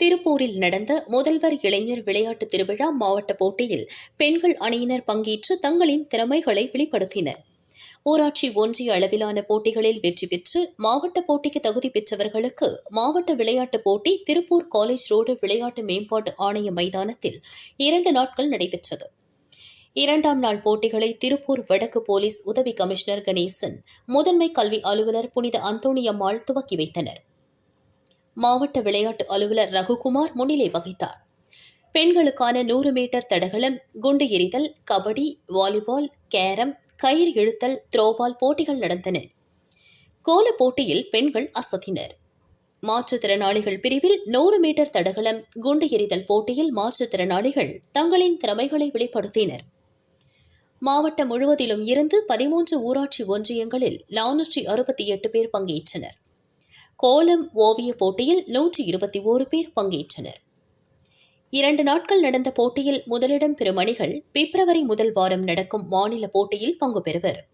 திருப்பூரில் நடந்த முதல்வர் இளைஞர் விளையாட்டு திருவிழா மாவட்ட போட்டியில் பெண்கள் அணியினர் பங்கேற்று தங்களின் திறமைகளை வெளிப்படுத்தினர். ஊராட்சி ஒன்றிய அளவிலான போட்டிகளில் வெற்றி பெற்று மாவட்ட போட்டிக்கு தகுதி பெற்றவர்களுக்கு மாவட்ட விளையாட்டுப் போட்டி திருப்பூர் காலேஜ் ரோடு விளையாட்டு மேம்பாட்டு ஆணைய மைதானத்தில் இரண்டு நாட்கள் நடைபெற்றது. இரண்டாம் நாள் போட்டிகளை திருப்பூர் வடக்கு போலீஸ் உதவி கமிஷனர் கணேசன் முதன்மை கல்வி அலுவலர் புனித அந்தோணியம்மாள் துவக்கி வைத்தனர். மாவட்ட விளையாட்டு அலுவலர் ரகுகுமார் முன்னிலை வகித்தார். பெண்களுக்கான நூறு மீட்டர் தடகளம் குண்டு எறிதல் கபடி வாலிபால் கேரம் கயிறு இழுத்தல் த்ரோபால் போட்டிகள் நடந்தன. கோல போட்டியில் பெண்கள் அசத்தினர். மாற்றுத்திறனாளிகள் பிரிவில் நூறு மீட்டர் தடகளம் குண்டு எறிதல் போட்டியில் மாற்றுத்திறனாளிகள் தங்களின் திறமைகளை வெளிப்படுத்தினர். மாவட்டம் முழுவதிலும் இருந்து பதிமூன்று ஊராட்சி ஒன்றியங்களில் நானூற்றி அறுபத்தி எட்டு பேர் பங்கேற்றனர். கோலம் ஓவிய போட்டியில் நூற்றி இருபத்தி ஓரு பேர் பங்கேற்றனர். இரண்டு நாட்கள் நடந்த போட்டியில் முதலிடம் பெறும் அணிகள் பிப்ரவரி முதல் வாரம் நடக்கும் மாநில போட்டியில் பங்கு பெறுவர்.